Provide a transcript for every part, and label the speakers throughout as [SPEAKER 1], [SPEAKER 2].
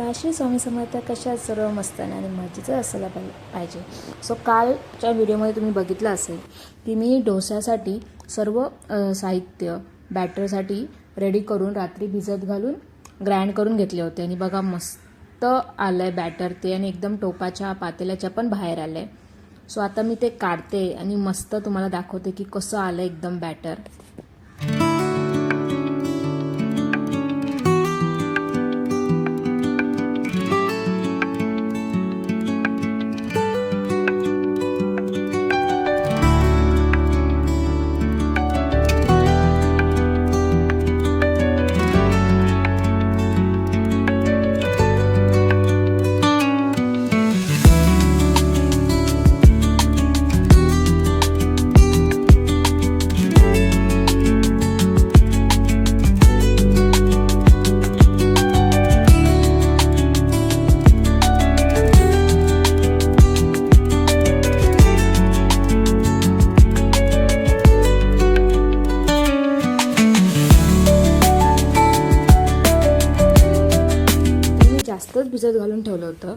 [SPEAKER 1] नमस्कार श्री स्वामी समर्थ कशा सर्व मस्ताना आणि मजेचं असायला पाहिजे पाहिजे. सो कालच्या व्हिडिओमध्ये तुम्ही बघितलं असेल की मी डोस्यासाठी सर्व साहित्य बॅटरसाठी रेडी करून रात्री भिजत घालून ग्राइंड करून घेतले होते. आणि बघा मस्त आलं आहे बॅटर ते आणि एकदम टोपाच्या पातेल्याच्या पण बाहेर आलं आहे सो आता मी ते काढते आणि मस्त तुम्हाला दाखवते की कसं आलं एकदम बॅटर भिजत घालून ठेवलं होतं.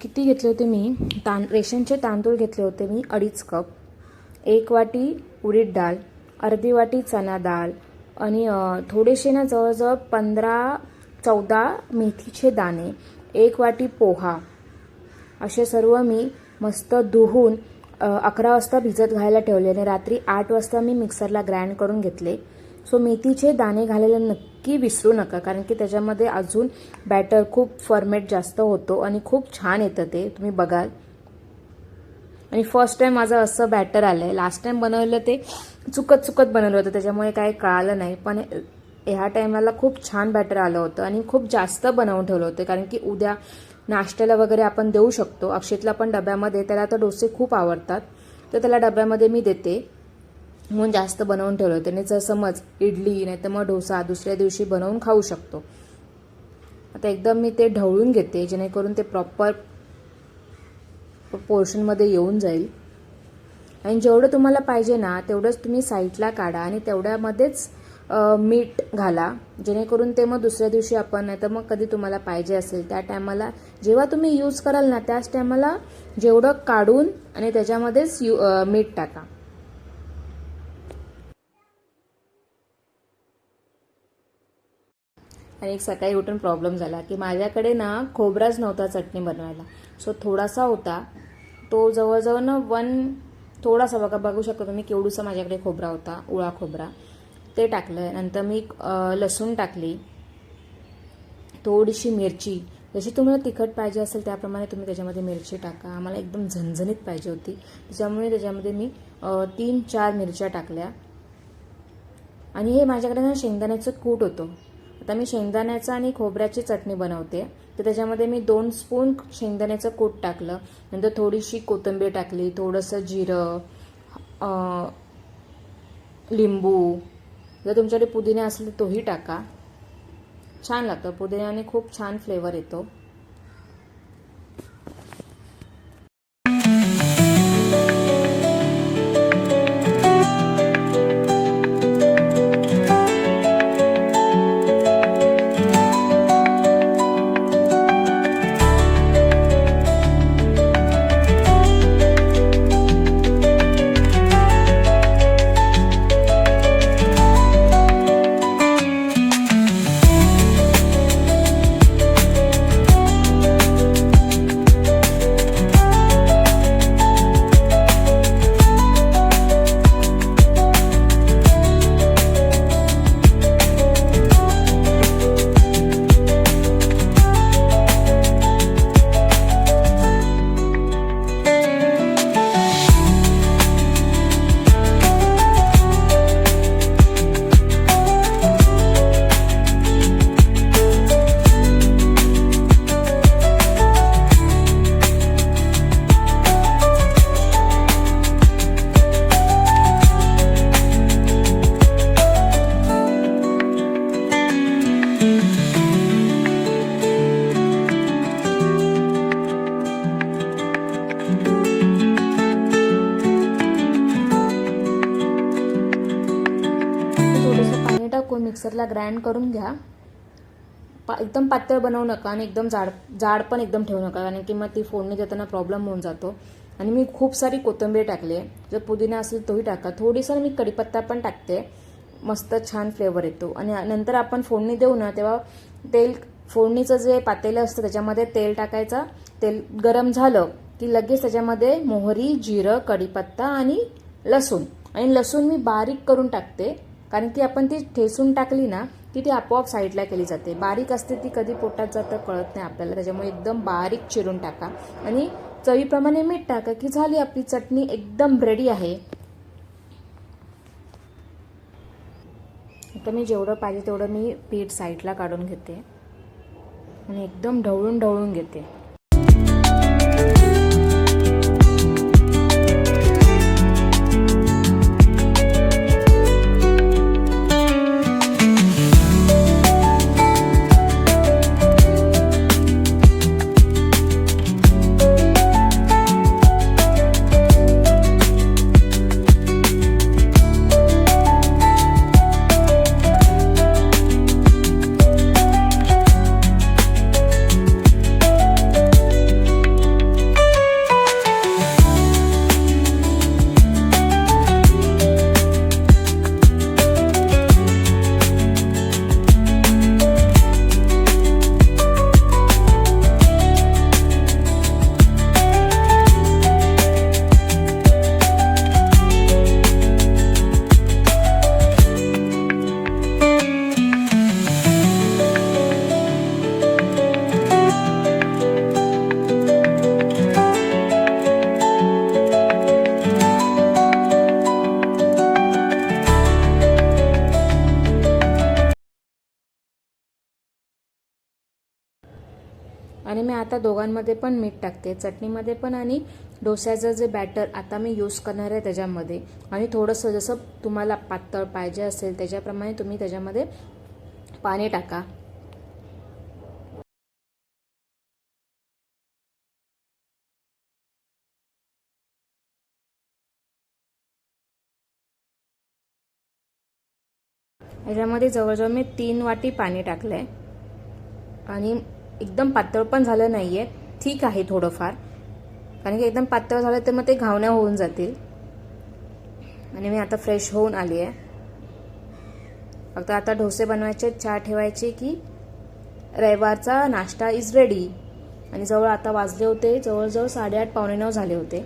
[SPEAKER 1] किती घेतले होते मी? तां रेशनचे तांदूळ घेतले होते मी अडीच कप. एक वाटी उडीद डाळ अर्धी वाटी चना डाळ आणि थोडेसे ना जवळजवळ पंधरा चौदा मेथीचे दाणे एक वाटी पोहा. असे सर्व मी मस्त धुवून अकरा वाजता भिजत घालायला ठेवले आणि रात्री आठ वाजता मी मिक्सरला ग्राइंड करून घेतले. सो मेथीचे दाणे घालायला नक्की विसरू नका कारण की त्याच्यामध्ये अजून बॅटर खूप फॉर्मेट जास्त होतो आणि खूप छान येतं ते तुम्ही बघाल. आणि फर्स्ट टाईम माझं असं बॅटर आलं आहे लास्ट टाईम बनवलं ते चुकत चुकत बनवलं होतं त्याच्यामुळे काय कळालं नाही. पण ह्या टायमाला खूप छान बॅटर आलं होतं आणि खूप जास्त बनवून ठेवलं होतं कारण की उद्या नाश्त्याला वगैरे आपण देऊ शकतो. अक्षितला पण डब्यामध्ये त्याला तर डोसे खूप आवडतात. तर त्याला डब्यामध्ये मी देते. म्हणून जास्त बनवून ठेवलं. त्याने जर समज इडली नाही तर मग डोसा दुसऱ्या दिवशी बनवून खाऊ शकतो. आता एकदम मी ते ढवळून घेते जेणेकरून ते प्रॉपर पोर्शनमध्ये येऊन जाईल. आणि जेवढं तुम्हाला पाहिजे ना तेवढंच तुम्ही साईडला काढा आणि तेवढ्यामध्येच मीठ घाला. जेणेकरून ते मग दुसऱ्या दिवशी आपण नाही तर मग कधी तुम्हाला पाहिजे असेल त्या टायमाला जेव्हा तुम्ही यूज कराल ना त्याच टायमाला जेवढं काढून आणि त्याच्यामध्येच यू मीठ टाका. आणि एक सकाळी उठून प्रॉब्लेम झाला की माझ्याकडे ना खोबराच नव्हता चटणी बनवायला. सो थोडासा होता. तो जवळजवळ ना वन थोडासा बघा बघू शकतो तुम्ही केवडूसा माझ्याकडे खोबरा होता उळा खोबरा. ते टाकलं नंतर मी लसूण टाकली. थोडीशी मिरची. जशी तुम्हाला तिखट पाहिजे असेल त्याप्रमाणे तुम्ही त्याच्यामध्ये मिरची टाका. आम्हाला एकदम झणझणीत पाहिजे होती. त्याच्यामुळे त्याच्यामध्ये मी तीन चार मिरच्या टाकल्या. आणि हे माझ्याकडे ना शेंगदाण्याचं कूट होतं. आता मी शेंगदाण्याचं आणि खोबऱ्याची चटणी बनवते. तर त्याच्यामध्ये मी दोन स्पून शेंगदाण्याचं कूट टाकलं. नंतर थोडीशी कोथिंबीर टाकली थोडंसं जिरं लिंबू. जर तुमच्याकडे पुदिना असेल तर तोही टाका. छान लागतं. पुदिन्याने खूप छान फ्लेवर येतो. ग्राइंड करून घ्या. पा एकदम पातळ बनवू नका आणि एकदम जाड जाड पण एकदम ठेवू नका कारण की मग ती फोडणी देताना प्रॉब्लेम होऊन जातो. आणि मी खूप सारी कोथिंबीर टाकली. आहे जर पुदिना असेल तोही टाका. थोडीसा मी कढीपत्ता पण टाकते. मस्त छान फ्लेवर येतो. आणि नंतर आपण फोडणी देऊ ना तेव्हा तेल फोडणीचं जे पातेलं असतं त्याच्यामध्ये तेल टाकायचं. तेल गरम झालं की लगेच त्याच्यामध्ये मोहरी जिरं कढीपत्ता आणि लसूण. आणि लसूण मी बारीक करून टाकते. कारण की आपण ती ठेसून टाकली ना की ती आपोआप साईडला केली जाते. बारीक असते ती कधी पोटात जातं कळत नाही आपल्याला. त्याच्यामुळे एकदम बारीक चिरून टाका. आणि चवीप्रमाणे मीठ टाका की झाली आपली चटणी एकदम रेडी आहे. आता मी जेवढं पाहिजे तेवढं मी पीठ साईडला काढून घेते. आणि एकदम ढवळून ढवळून घेते. आणि मी आता दोघांमध्ये पण मीठ टाकते. चटणीमध्ये पण आणि डोस्याचं जे बॅटर आता मी यूज करणार आहे त्याच्यामध्ये. आणि थोडंसं जसं तुम्हाला पातळ पाहिजे असेल त्याच्याप्रमाणे तुम्ही त्याच्यामध्ये पाणी टाका. याच्यामध्ये जवळजवळ मी तीन वाटी पाणी टाकलं आहे आणि एकदम पातळ पण झालं नाही आहे ठीक आहे थोडंफार. कारण की एकदम पातळ झालं तर मग ते घावण्या होऊन जातील. आणि मी आता फ्रेश होऊन आली आहे. फक्त आता डोसे बनवायचे चहा ठेवायचे की रविवारचा नाश्ता इज रेडी आणि जवळ आता वाजले होते जवळजवळ साडेआठ पावणे नऊ झाले होते.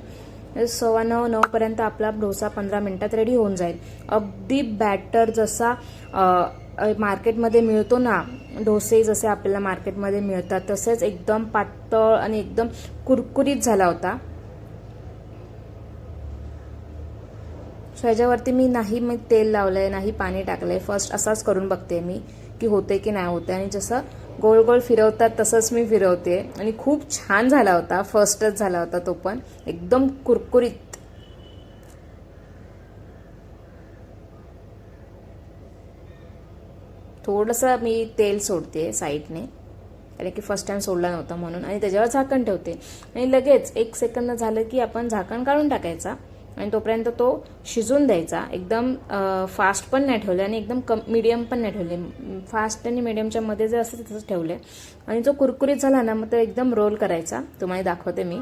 [SPEAKER 1] सव्वा नऊ नऊपर्यंत आपला डोसा पंधरा मिनटात रेडी होऊन जाईल. अगदी बॅटर जसा मार्केटमध्ये मिळतो ना डोसे जसे आपल्याला मार्केटमध्ये मिळतात तसेच एकदम पातळ आणि एकदम कुरकुरीत झाला होता. सो ह्याच्यावरती मी नाही मी तेल लावलंय नाही पाणी टाकलंय. फर्स्ट असाच करून बघते मी की होते की नाही होते आणि जसं गोल गोल फिरवतात तसंच मी फिरवते. आणि खूप छान झाला होता फर्स्टच झाला होता तो पण. एकदम कुरकुरीत. थोडंसं मी तेल सोडते साईडने. कारण की फर्स्ट टाइम सोडला नव्हता म्हणून. आणि त्याच्यावर झाकण ठेवते. आणि लगेच एक सेकंद झालं की आपण झाकण काढून टाकायचा. आणि तोपर्यंत तो शिजून द्यायचा. एकदम फास्ट पण नाही ठेवले आणि एकदम कम मिडियम पण नाही ठेवले. फास्ट आणि मिडियमच्या मध्ये जे असतं तसंच ठेवले. आणि जो कुरकुरीत झाला ना मग तो एकदम रोल करायचा. तुम्हाला दाखवते मी.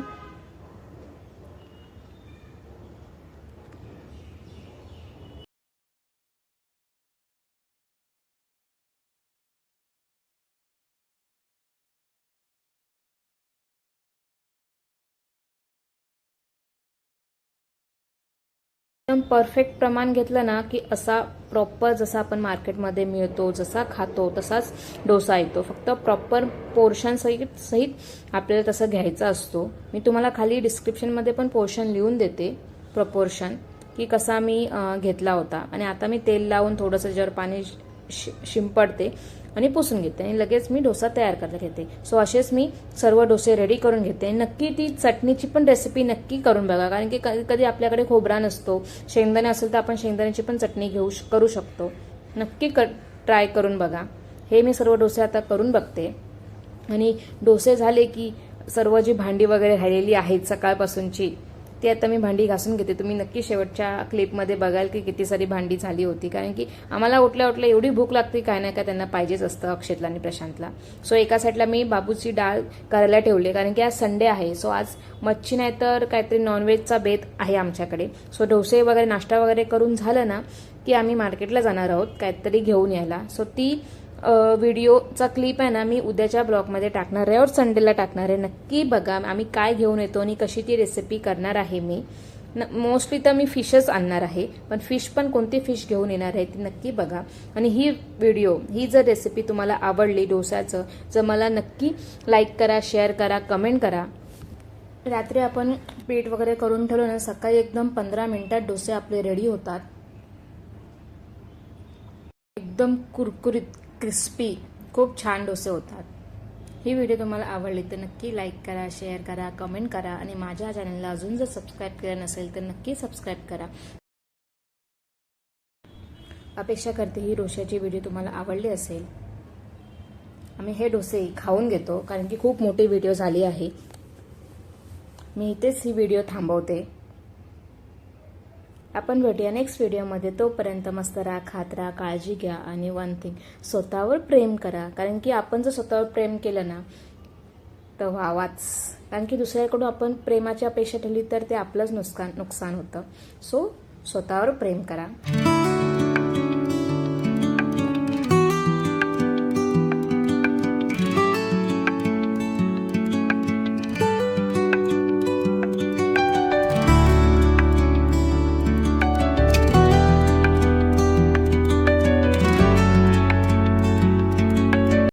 [SPEAKER 1] एकदम परफेक्ट प्रमाण घेतलं ना की असा प्रॉपर जसा आपण मार्केटमध्ये मिळतो जसा खातो तसाच डोसा येतो. फक्त प्रॉपर पोर्शन सहित सहित आपल्याला तसं घ्यायचा असतो. मी तुम्हाला खाली डिस्क्रिप्शनमध्ये पण पोर्शन लिहून देते प्रपोर्शन की कसा मी घेतला होता. आणि आता मी तेल लावून थोडंसं जर पाणी शि शिंपडते आणि पुसून घेते. आणि लगेच मी डोसा तयार करता घेते. सो असेच मी सर्व डोसे रेडी करून घेते. आणि नक्की ती चटणीची पण रेसिपी नक्की करून बघा. कारण की कधी कधी आपल्याकडे खोबरा नसतो. शेंगदाणे असेल तर आपण शेंगदाण्याची पण चटणी घेऊ करू शकतो. नक्की क ट्राय करून बघा. हे मी सर्व डोसे आता करून बघते. आणि डोसे झाले की सर्व जी भांडी वगैरे राहिलेली आहेत सकाळपासूनची ती आता मी भांडी घासून घेते. तुम्ही नक्की शेवटच्या क्लिपमध्ये बघाल की किती सारी भांडी झाली होती. कारण की आम्हाला उठल्या उठल्या एवढी भूक लागते काय नाही काय त्यांना पाहिजेच असतं अक्षतला आणि प्रशांतला. सो एका साईडला मी बाबूची डाळ करायला ठेवली. कारण की आज संडे आहे. सो आज मच्छी नाही तर काहीतरी नॉनव्हेजचा बेत आहे आमच्याकडे. सो डोसे वगैरे नाश्ता वगैरे करून झालं ना की आम्ही मार्केटला जाणार आहोत. काहीतरी घेऊन यायला. सो ती व्हिडिओचा क्लिप आहे ना मी उद्याच्या ब्लॉगमध्ये टाकणार आहे और संडेला टाकणार आहे. नक्की बघा आम्ही काय घेऊन येतो आणि कशी ती रेसिपी करणार आहे मी. मोस्टली तर मी फिशच आणणार आहे पण फिश पण कोणती फिश घेऊन येणार आहे ती नक्की बघा. आणि ही व्हिडिओ ही जर रेसिपी तुम्हाला आवडली डोसाचं तर मला नक्की लाईक करा शेअर करा कमेंट करा. रात्री आपण पीठ वगैरे करून ठेवलं ना सकाळी एकदम पंधरा मिनिटात डोसे आपले रेडी होतात. एकदम कुरकुरीत क्रिस्पी खूप छान डोसे होतात. ही व्हिडिओ तुम्हाला आवडली तर नक्की लाईक करा शेअर करा कमेंट करा आणि माझ्या चॅनलला अजून जर सबस्क्राईब केलं नसेल तर नक्की सबस्क्राईब करा. अपेक्षा करते ही डोशाची व्हिडिओ तुम्हाला आवडली असेल. आम्ही हे डोसे खाऊन घेतो कारण की खूप मोठी व्हिडिओ झाली आहे. मी इथेच ही व्हिडिओ थांबवते. आपण भेटूया नेक्स्ट व्हिडिओमध्ये तोपर्यंत मस्त राहा खात राहा काळजी घ्या आणि वन थिंग स्वतःवर प्रेम करा. कारण की आपण जर स्वतःवर प्रेम केलं ना तर व्हावाच कारण की दुसऱ्याकडून आपण प्रेमाची अपेक्षा ठेवली तर ते आपलंच नुकसान नुकसान होतं. सो स्वतःवर प्रेम करा.